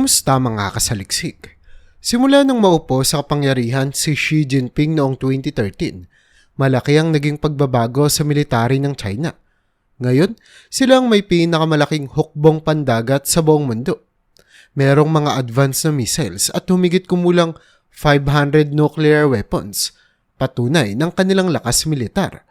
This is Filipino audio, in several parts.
Kumusta mga kasaliksik? Simula nang maupo sa kapangyarihan si Xi Jinping noong 2013, malaki ang naging pagbabago sa military ng China. Ngayon, sila ang may pinakamalaking hukbong pandagat sa buong mundo. Merong mga advanced na missiles at humigit kumulang 500 nuclear weapons, patunay ng kanilang lakas militar.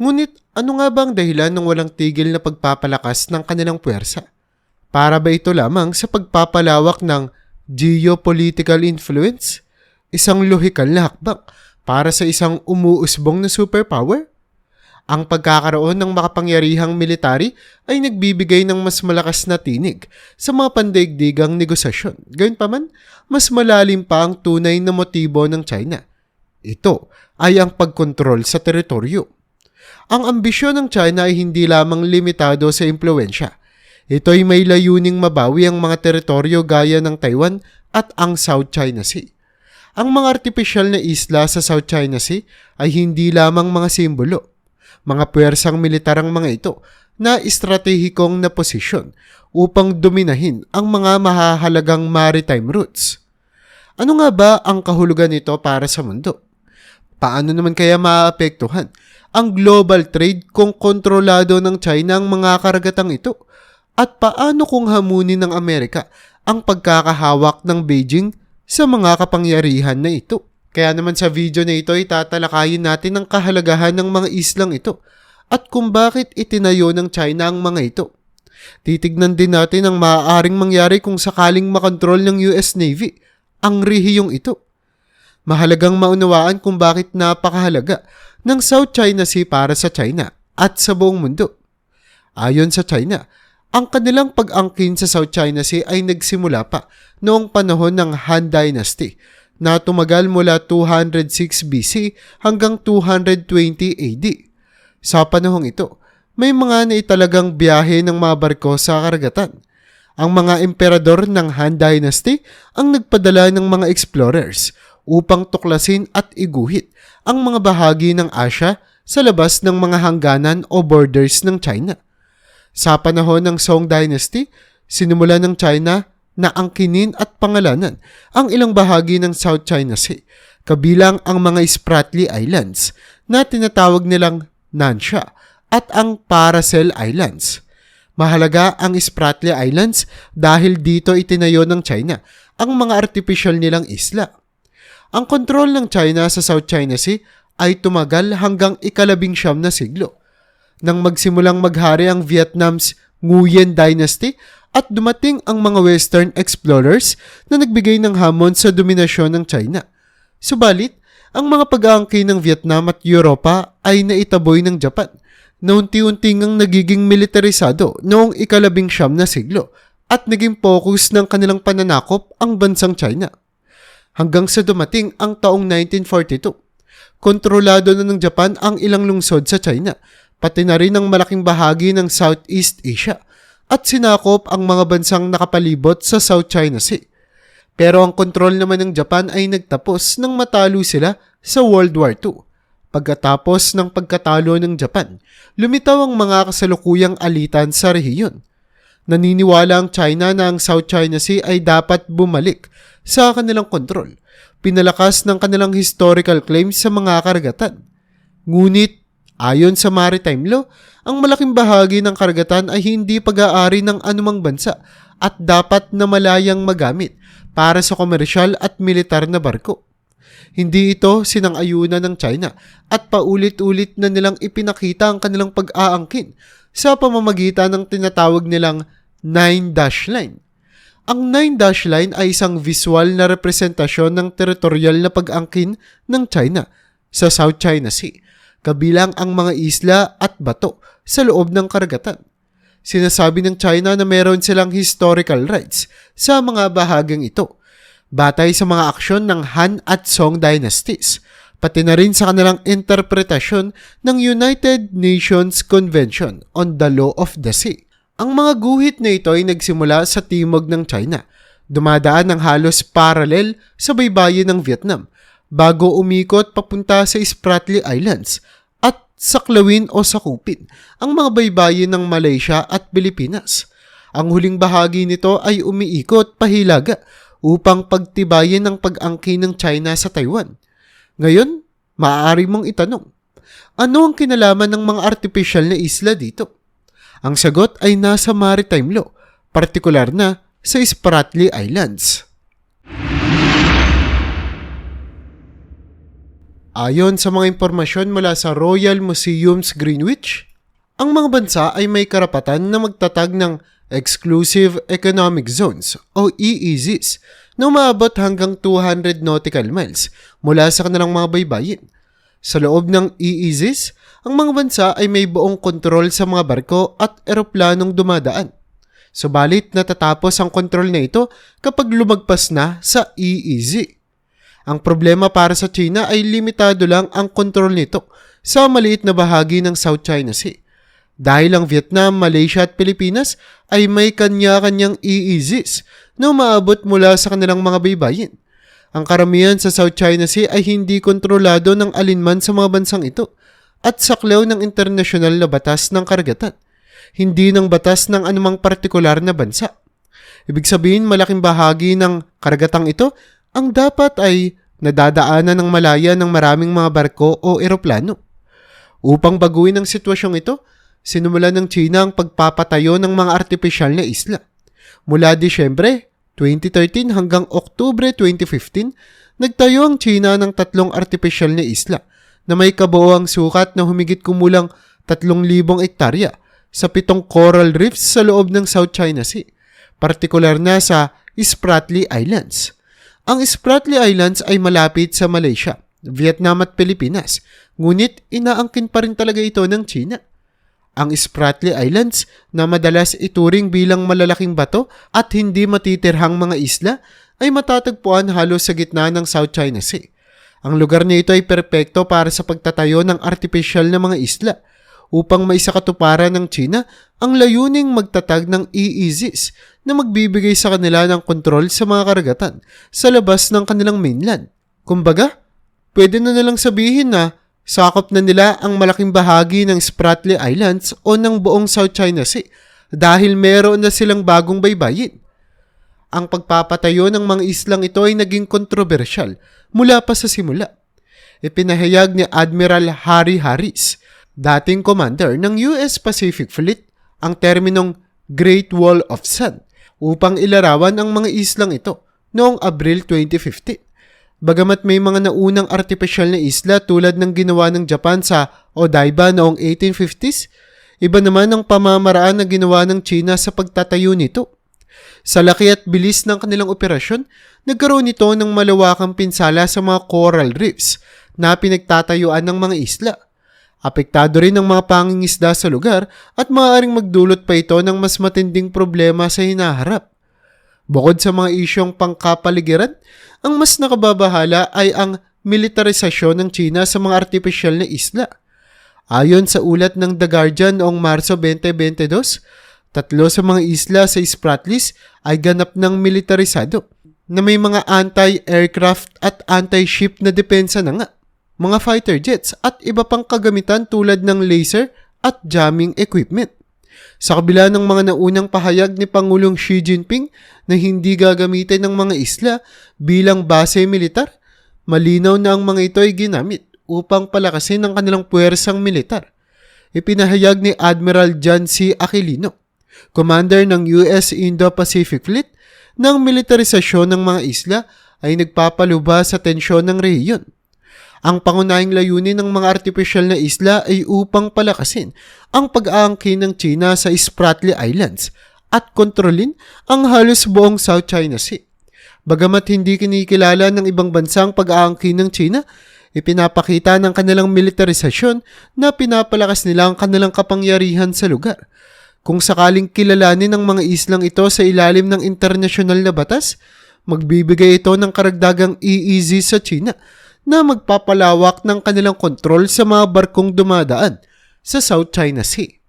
Ngunit ano nga ba ang dahilan ng walang tigil na pagpapalakas ng kanilang puwersa? Para ba ito lamang sa pagpapalawak ng geopolitical influence? Isang lohikal na hakbang para sa isang umuusbong na superpower? Ang pagkakaroon ng makapangyarihang military ay nagbibigay ng mas malakas na tinig sa mga pandaigdigang negosasyon. Gayunpaman, mas malalim pa ang tunay na motibo ng China. Ito ay ang pagkontrol sa teritoryo. Ang ambisyon ng China ay hindi lamang limitado sa impluensya. Ito ay may layuning mabawi ang mga teritoryo gaya ng Taiwan at ang South China Sea. Ang mga artificial na isla sa South China Sea ay hindi lamang mga simbolo. Mga puwersang militar ang mga ito na estratehikong na posisyon upang dominahin ang mga mahahalagang maritime routes. Ano nga ba ang kahulugan nito para sa mundo? Paano naman kaya maapektuhan ang global trade kung kontrolado ng China ang mga karagatang ito? At paano kung hamunin ng Amerika ang pagkakahawak ng Beijing sa mga kapangyarihan na ito? Kaya naman sa video na ito ay tatalakayin natin ang kahalagahan ng mga islang ito at kung bakit itinayo ng China ang mga ito. Titignan din natin ang maaaring mangyari kung sakaling makontrol ng US Navy ang rehiyong ito. Mahalagang maunawaan kung bakit napakahalaga ng South China Sea para sa China at sa buong mundo. Ayon sa China, ang kanilang pag-angkin sa South China Sea ay nagsimula pa noong panahon ng Han Dynasty na tumagal mula 206 BC hanggang 220 AD. Sa panahong ito, may mga naitalagang biyahe ng mga barko sa karagatan. Ang mga emperador ng Han Dynasty ang nagpadala ng mga explorers upang tuklasin at iguhit ang mga bahagi ng Asia sa labas ng mga hangganan o borders ng China. Sa panahon ng Song Dynasty, sinimula ng China na angkinin at pangalanan ang ilang bahagi ng South China Sea, kabilang ang mga Spratly Islands na tinatawag nilang Nansha at ang Paracel Islands. Mahalaga ang Spratly Islands dahil dito itinayo ng China ang mga artificial nilang isla. Ang kontrol ng China sa South China Sea ay tumagal hanggang ikalabing siyam na siglo. Nang magsimulang maghari ang Vietnam's Nguyen Dynasty at dumating ang mga Western explorers na nagbigay ng hamon sa dominasyon ng China. Subalit, ang mga pag-aangkin ng Vietnam at Europa ay naitaboy ng Japan na unti-unti ngang nagiging militarisado noong ikalabing siyam na siglo at naging focus ng kanilang pananakop ang bansang China. Hanggang sa dumating ang taong 1942, kontrolado na ng Japan ang ilang lungsod sa China, pati na rin ang malaking bahagi ng Southeast Asia at sinakop ang mga bansang nakapalibot sa South China Sea. Pero ang kontrol naman ng Japan ay nagtapos nang matalo sila sa World War II. Pagkatapos ng pagkatalo ng Japan, lumitaw ang mga kasalukuyang alitan sa rehiyon. Naniniwala ang China na ang South China Sea ay dapat bumalik sa kanilang kontrol. Pinalakas ng kanilang historical claims sa mga karagatan. Ngunit Ayon sa maritime law, ang malaking bahagi ng karagatan ay hindi pag-aari ng anumang bansa at dapat na malayang magamit para sa komersyal at militar na barko. Hindi ito sinang-ayunan ng China at paulit-ulit na nilang ipinakita ang kanilang pag-aangkin sa pamamagitan ng tinatawag nilang Nine Dash Line. Ang Nine Dash Line ay isang visual na representasyon ng teritorial na pag-angkin ng China sa South China Sea kabilang ang mga isla at bato sa loob ng karagatan. Sinasabi ng China na meron silang historical rights sa mga bahagyang ito, batay sa mga aksyon ng Han at Song dynasties, pati na rin sa kanilang interpretasyon ng United Nations Convention on the Law of the Sea. Ang mga guhit na ito ay nagsimula sa timog ng China, dumadaan ng halos paralel sa baybayin ng Vietnam, bago umikot papunta sa Spratly Islands saklawin o sakupin ang mga baybayin ng Malaysia at Pilipinas. Ang huling bahagi nito ay umiikot pahilaga upang pagtibayin ang pag-angkin ng China sa Taiwan. Ngayon, maaari mong itanong, ano ang kinalaman ng mga artificial na isla dito? Ang sagot ay nasa maritime law, partikular na sa Spratly Islands. Ayon sa mga impormasyon mula sa Royal Museums Greenwich, ang mga bansa ay may karapatan na magtatag ng Exclusive Economic Zones o EEZs na umaabot hanggang 200 nautical miles mula sa kanilang mga baybayin. Sa loob ng EEZs, ang mga bansa ay may buong kontrol sa mga barko at eroplanong dumadaan. Subalit natatapos ang kontrol na ito kapag lumagpas na sa EEZ. Ang problema para sa China ay limitado lang ang kontrol nito sa maliit na bahagi ng South China Sea. Dahil ang Vietnam, Malaysia at Pilipinas ay may kanya-kanyang EEZs na umaabot mula sa kanilang mga baybayin. Ang karamihan sa South China Sea ay hindi kontrolado ng alinman sa mga bansang ito at saklaw ng internasyonal na batas ng karagatan, hindi ng batas ng anumang partikular na bansa. Ibig sabihin malaking bahagi ng karagatang ito ang dapat ay nadadaanan ng malaya ng maraming mga barko o eroplano. Upang baguhin ang sitwasyong ito, sinumulan ng China ang pagpapatayo ng mga artificial na isla. Mula Disyembre 2013 hanggang Oktubre 2015, nagtayo ang China ng tatlong artificial na isla na may kabuoang sukat na humigit kumulang 3,000 ektarya sa pitong coral reefs sa loob ng South China Sea, partikular na sa Spratly Islands. Ang Spratly Islands ay malapit sa Malaysia, Vietnam at Pilipinas, ngunit inaangkin pa rin talaga ito ng China. Ang Spratly Islands na madalas ituring bilang malalaking bato at hindi matitirhang mga isla ay matatagpuan halos sa gitna ng South China Sea. Ang lugar na ito ay perpekto para sa pagtatayo ng artificial na mga isla upang maisakatuparan ng China ang layuning magtatag ng EEZs na magbibigay sa kanila ng kontrol sa mga karagatan sa labas ng kanilang mainland. Kumbaga, pwede na nilang sabihin na sakop na nila ang malaking bahagi ng Spratly Islands o ng buong South China Sea dahil meron na silang bagong baybayin. Ang pagpapatayo ng mga islang ito ay naging kontrobersyal mula pa sa simula. Ipinahayag ni Admiral Harry Harris, dating commander ng US Pacific Fleet, ang terminong Great Wall of Sun upang ilarawan ang mga islang ito noong Abril 2015. Bagamat may mga naunang artificial na isla tulad ng ginawa ng Japan sa Odaiba noong 1850s, iba naman ang pamamaraan na ginawa ng China sa pagtatayo nito. Sa laki at bilis ng kanilang operasyon, nagkaroon ito ng malawakang pinsala sa mga coral reefs na pinagtatayuan ng mga isla. Apektado rin ang mga pangingisda sa lugar at maaaring magdulot pa ito ng mas matinding problema sa hinaharap. Bukod sa mga isyong pangkapaligiran, ang mas nakababahala ay ang militarisasyon ng China sa mga artificial na isla. Ayon sa ulat ng The Guardian noong Marso 2022, tatlo sa mga isla sa Spratlys ay ganap ng militarisado na may mga anti-aircraft at anti-ship na depensa na nga mga fighter jets at iba pang kagamitan tulad ng laser at jamming equipment. Sa kabila ng mga naunang pahayag ni Pangulong Xi Jinping na hindi gagamitin ng mga isla bilang base militar, malinaw na ang mga ito ay ginamit upang palakasin ang kanilang puwersang militar. Ipinahayag ni Admiral John C. Aquilino, commander ng US Indo-Pacific Fleet, na ang militarisasyon ng mga isla ay nagpapaluba sa tensyon ng rehiyon. Ang pangunahing layunin ng mga artificial na isla ay upang palakasin ang pag-aangkin ng China sa Spratly Islands at kontrolin ang halos buong South China Sea. Bagamat hindi kinikilala ng ibang bansang pag-aangkin ng China, ipinapakita ng kanilang militarisasyon na pinapalakas nila ang kanilang kapangyarihan sa lugar. Kung sakaling kilalanin ng mga islang ito sa ilalim ng internasyonal na batas, magbibigay ito ng karagdagang EEZ sa China na magpapalawak ng kanilang kontrol sa mga barkong dumadaan sa South China Sea.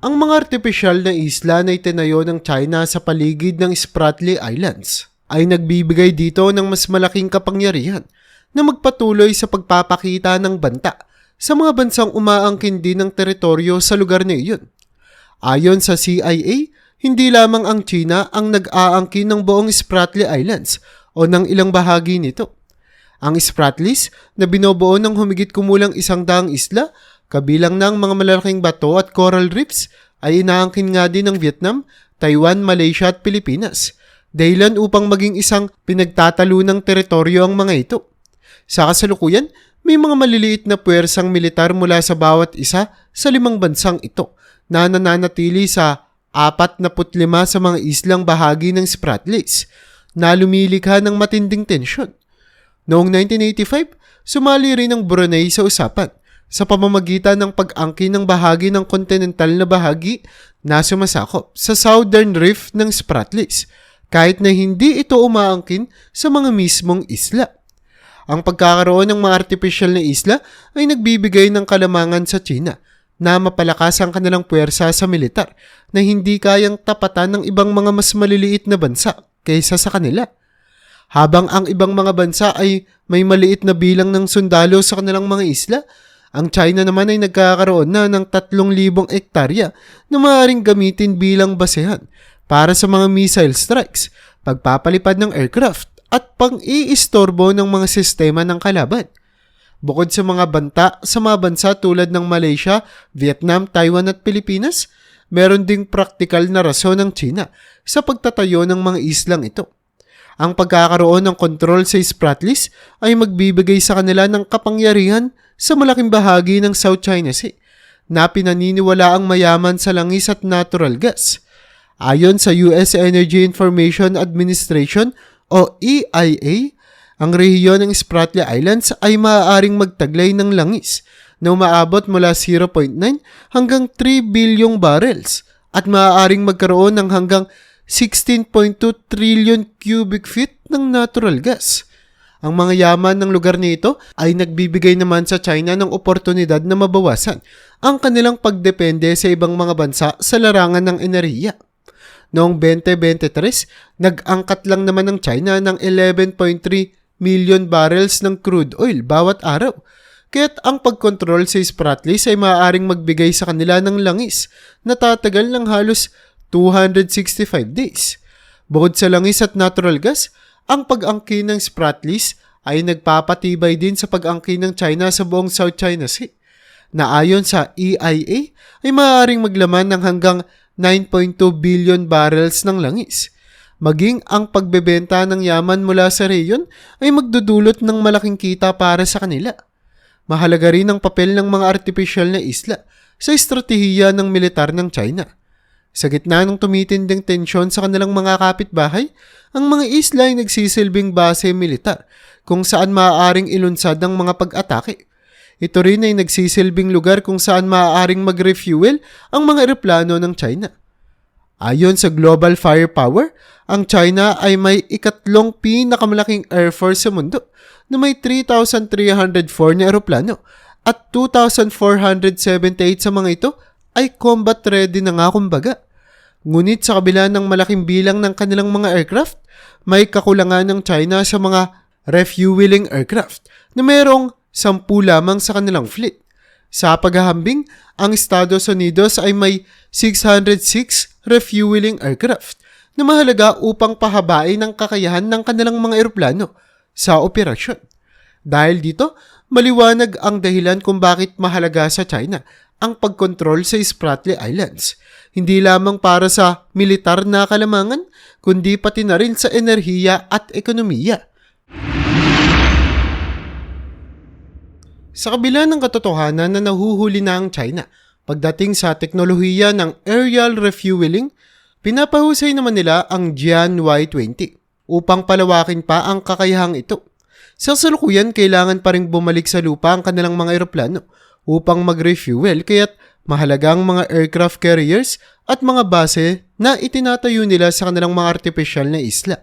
Ang mga artificial na isla na itinayo ng China sa paligid ng Spratly Islands ay nagbibigay dito ng mas malaking kapangyarihan na magpatuloy sa pagpapakita ng banta sa mga bansang umaangkin din ng teritoryo sa lugar na iyon. Ayon sa CIA, hindi lamang ang China ang nag-aangkin ng buong Spratly Islands o ng ilang bahagi nito. Ang Spratlys na binobuo ng humigit kumulang isang daang isla, kabilang ng mga malalaking bato at coral reefs, ay inaangkin nga din ng Vietnam, Taiwan, Malaysia at Pilipinas. Dahilan upang maging isang pinagtatalunang teritoryo ang mga ito. Sa kasalukuyan, may mga maliliit na puwersang militar mula sa bawat isa sa limang bansang ito na nananatili sa 45 sa mga islang bahagi ng Spratlys na lumilikha ng matinding tensyon. Noong 1985, sumali rin ang Brunei sa usapan sa pamamagitan ng pag-angkin ng bahagi ng kontinental na bahagi na sumasakop sa southern reef ng Spratlys kahit na hindi ito umaangkin sa mga mismong isla. Ang pagkakaroon ng mga artificial na isla ay nagbibigay ng kalamangan sa China na mapalakas ang kanilang puwersa sa militar na hindi kayang tapatan ng ibang mga mas maliliit na bansa kaysa sa kanila. Habang ang ibang mga bansa ay may maliit na bilang ng sundalo sa kanilang mga isla, ang China naman ay nagkakaroon na ng 3,000 ektarya na maaaring gamitin bilang basehan para sa mga missile strikes, pagpapalipad ng aircraft at pang-iistorbo ng mga sistema ng kalaban. Bukod sa mga banta sa mga bansa tulad ng Malaysia, Vietnam, Taiwan at Pilipinas, meron ding praktikal na rason ng China sa pagtatayo ng mga islang ito. Ang pagkakaroon ng kontrol sa Spratlys ay magbibigay sa kanila ng kapangyarihan sa malaking bahagi ng South China Sea na pinaniniwala ang mayaman sa langis at natural gas. Ayon sa US Energy Information Administration o EIA, ang rehiyon ng Spratly Islands ay maaaring magtaglay ng langis na umaabot mula 0.9 hanggang 3 bilyong barrels at maaaring magkaroon ng hanggang 16.2 trillion cubic feet ng natural gas. Ang mga yaman ng lugar nito ay nagbibigay naman sa China ng oportunidad na mabawasan ang kanilang pagdepende sa ibang mga bansa sa larangan ng enerhiya. Noong 2023, nag-angkat lang naman ng China ng 11.3 million barrels ng crude oil bawat araw. Kaya't ang pagkontrol sa Spratlys ay maaaring magbigay sa kanila ng langis na tatagal ng halos 265 days. Bukod sa langis at natural gas, ang pag-angkin ng Spratlys ay nagpapatibay din sa pag-angkin ng China sa buong South China Sea na ayon sa EIA ay maaaring maglaman ng hanggang 9.2 billion barrels ng langis. Maging ang pagbebenta ng yaman mula sa reyon ay magdudulot ng malaking kita para sa kanila. Mahalaga rin ang papel ng mga artificial na isla sa estratehiya ng militar ng China. Sa gitna ng tumitinding tensyon sa kanilang mga kapitbahay, ang mga isla ay nagsisilbing base militar kung saan maaaring ilunsad ang mga pag-atake. Ito rin ay nagsisilbing lugar kung saan maaaring mag-refuel ang mga eroplano ng China. Ayon sa Global Firepower, ang China ay may ikatlong pinakamalaking air force sa mundo na may 3,304 na eroplano at 2,478 sa mga ito ay combat ready na nga kumbaga. Ngunit sa kabila ng malaking bilang ng kanilang mga aircraft, may kakulangan ng China sa mga refueling aircraft na mayroong sampu lamang sa kanilang fleet. Sa paghahambing, ang Estados Unidos ay may 606 refueling aircraft na mahalaga upang pahabain ang kakayahan ng kanilang mga eroplano sa operasyon. Dahil dito, maliwanag ang dahilan kung bakit mahalaga sa China ang pagkontrol sa Spratly Islands. Hindi lamang para sa militar na kalamangan, kundi pati na rin sa enerhiya at ekonomiya. Sa kabila ng katotohanan na nahuhuli na ang China pagdating sa teknolohiya ng aerial refueling, pinapahusay naman nila ang Jian Y-20 upang palawakin pa ang kakayahang ito. Sa salukuyan, kailangan pa rin bumalik sa lupa ang kanilang mga eroplano upang mag-refuel kaya't mahalagang mga aircraft carriers at mga base na itinatayo nila sa kanilang mga artificial na isla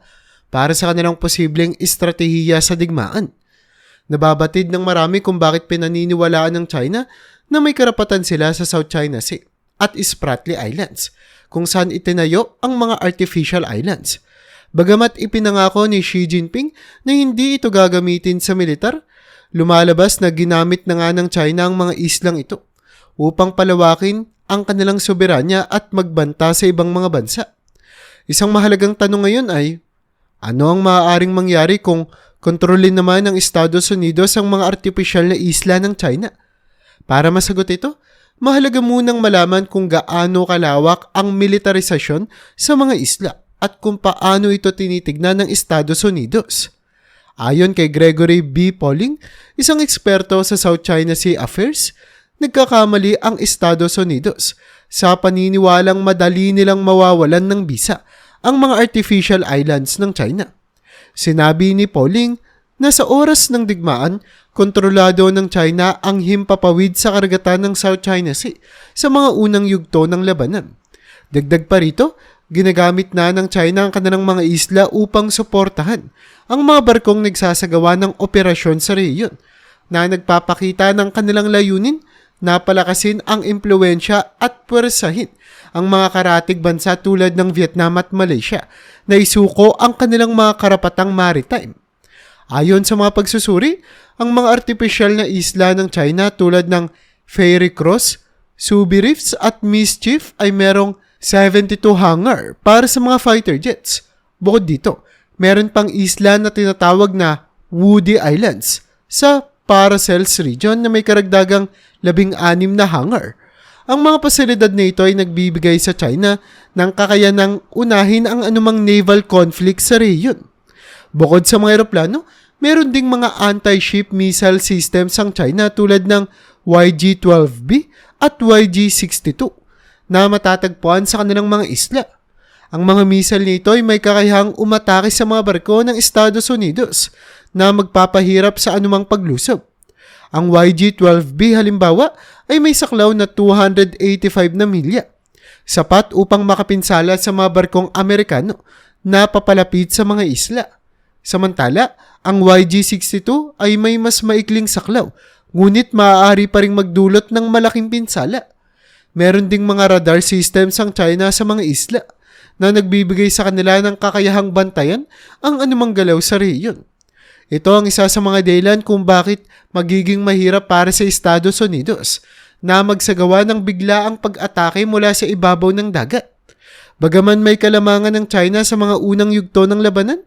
para sa kanilang posibleng estratehiya sa digmaan. Nababatid ng marami kung bakit pinaniniwalaan ng China na may karapatan sila sa South China Sea at Spratly Islands, kung saan itinayo ang mga artificial islands. Bagamat ipinangako ni Xi Jinping na hindi ito gagamitin sa militar, lumalabas na ginamit na nga ng China ang mga islang ito upang palawakin ang kanilang soberanya at magbanta sa ibang mga bansa. Isang mahalagang tanong ngayon ay, ano ang maaaring mangyari kung kontrolin naman ng Estados Unidos ang mga artificial na isla ng China? Para masagot ito, mahalaga munang malaman kung gaano kalawak ang militarisasyon sa mga isla at kung paano ito tinitignan ng Estados Unidos. Ayon kay Gregory B. Pauling, isang eksperto sa South China Sea Affairs, nagkakamali ang Estados Unidos sa paniniwalang madali nilang mawawalan ng bisa ang mga artificial islands ng China. Sinabi ni Pauling na sa oras ng digmaan, kontrolado ng China ang himpapawid sa karagatan ng South China Sea sa mga unang yugto ng labanan. Dagdag pa rito, ginagamit na ng China ang kanilang mga isla upang suportahan ang mga barkong nagsasagawa ng operasyon sa rehiyon na nagpapakita ng kanilang layunin na palakasin ang impluensya at pwersahin ang mga karatig bansa tulad ng Vietnam at Malaysia na isuko ang kanilang mga karapatang maritime. Ayon sa mga pagsusuri, ang mga artificial na isla ng China tulad ng Fairy Cross, Subi Reefs at Mischief ay merong 72 hangar para sa mga fighter jets. Bukod dito, meron pang isla na tinatawag na Woody Islands sa Paracels region na may karagdagang 16 na hangar. Ang mga pasilidad na ito ay nagbibigay sa China ng kakayanang unahin ang anumang naval conflict sa rehiyon. Bukod sa mga eroplano, meron ding mga anti-ship missile systems ang China tulad ng YG-12B at YG-62 na matatagpuan sa kanilang mga isla. Ang mga missile nito ay may kakayahang umatake sa mga barko ng Estados Unidos na magpapahirap sa anumang paglusob. Ang YG-12B halimbawa ay may saklaw na 285 na milya, sapat upang makapinsala sa mga barkong Amerikano na papalapit sa mga isla. Samantala, ang YG-62 ay may mas maikling saklaw, ngunit maaari pa ring magdulot ng malaking pinsala. Meron ding mga radar systems ang China sa mga isla na nagbibigay sa kanila ng kakayahang bantayan ang anumang galaw sa rehiyon. Ito ang isa sa mga dahilan kung bakit magiging mahirap para sa Estados Unidos na magsagawa ng biglaang pag-atake mula sa ibabaw ng dagat. Bagaman may kalamangan ng China sa mga unang yugto ng labanan,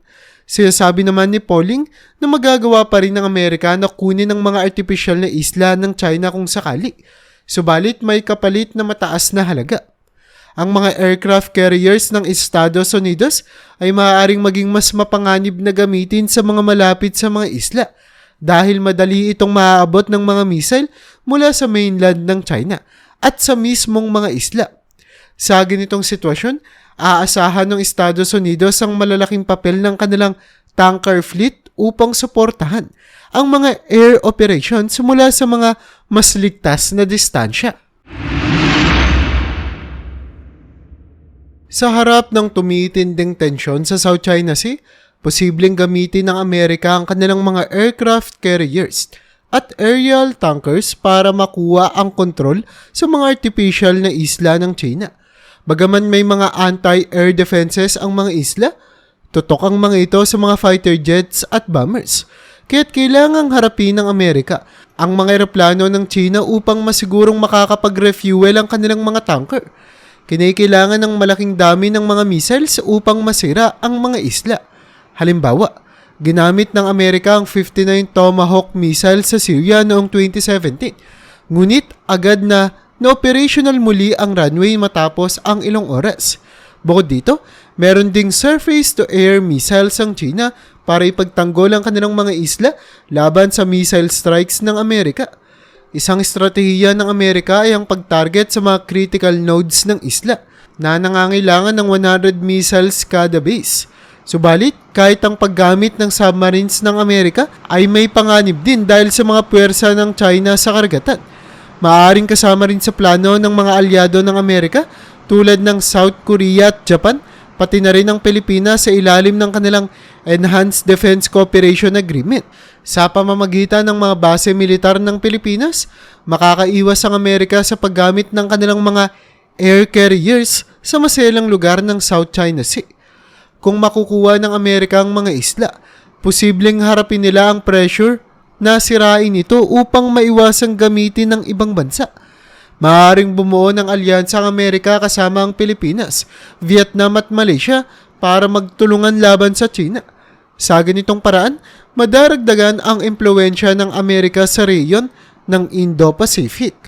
sinasabi naman ni Pauling na magagawa pa rin ng Amerika na kunin ang mga artificial na isla ng China kung sakali, subalit may kapalit na mataas na halaga ang mga aircraft carriers ng Estados Unidos ay maaaring maging mas mapanganib na gamitin sa mga malapit sa mga isla dahil madali itong maaabot ng mga missile mula sa mainland ng China at sa mismong mga isla. Sa ganitong sitwasyon, aasahan ng Estados Unidos ang malalaking papel ng kanilang tanker fleet upang suportahan ang mga air operations mula sa mga mas ligtas na distansya. Sa harap ng tumitinding tensyon sa South China Sea, posibleng gamitin ng Amerika ang kanilang mga aircraft carriers at aerial tankers para makuha ang kontrol sa mga artificial na isla ng China. Bagaman may mga anti-air defenses ang mga isla, tutok ang mga ito sa mga fighter jets at bombers. Kaya't kailangang harapin ng Amerika ang mga eroplano ng China upang masigurong makakapag-refuel ang kanilang mga tanker Kinailangan ng malaking dami ng mga missiles upang masira ang mga isla. Halimbawa, ginamit ng Amerika ang 59 Tomahawk missile sa Syria noong 2017. Ngunit agad na na-operational muli ang runway matapos ang ilang oras. Bukod dito, meron ding surface-to-air missiles ang China para ipagtanggol ang kanilang mga isla laban sa missile strikes ng Amerika. Isang estratehiya ng Amerika ay ang pag-target sa mga critical nodes ng isla na nangangailangan ng 100 missiles kada base. Subalit, kahit ang paggamit ng submarines ng Amerika ay may panganib din dahil sa mga puwersa ng China sa karagatan. Maaring kasama rin sa plano ng mga alyado ng Amerika tulad ng South Korea at Japan, pati na rin ang Pilipinas sa ilalim ng kanilang Enhanced Defense Cooperation Agreement sa pamamagitan ng mga base militar ng Pilipinas, makakaiwas ang Amerika sa paggamit ng kanilang mga air carriers sa maselang lugar ng South China Sea. Kung makukuha ng Amerika ang mga isla, posibleng harapin nila ang pressure na sirain ito upang maiwasang gamitin ng ibang bansa. Maaaring bumuo ng alyansa ang Amerika kasama ang Pilipinas, Vietnam at Malaysia para magtulungan laban sa China. Sa ganitong paraan, madaragdagan ang impluensya ng Amerika sa reyon ng Indo-Pacific.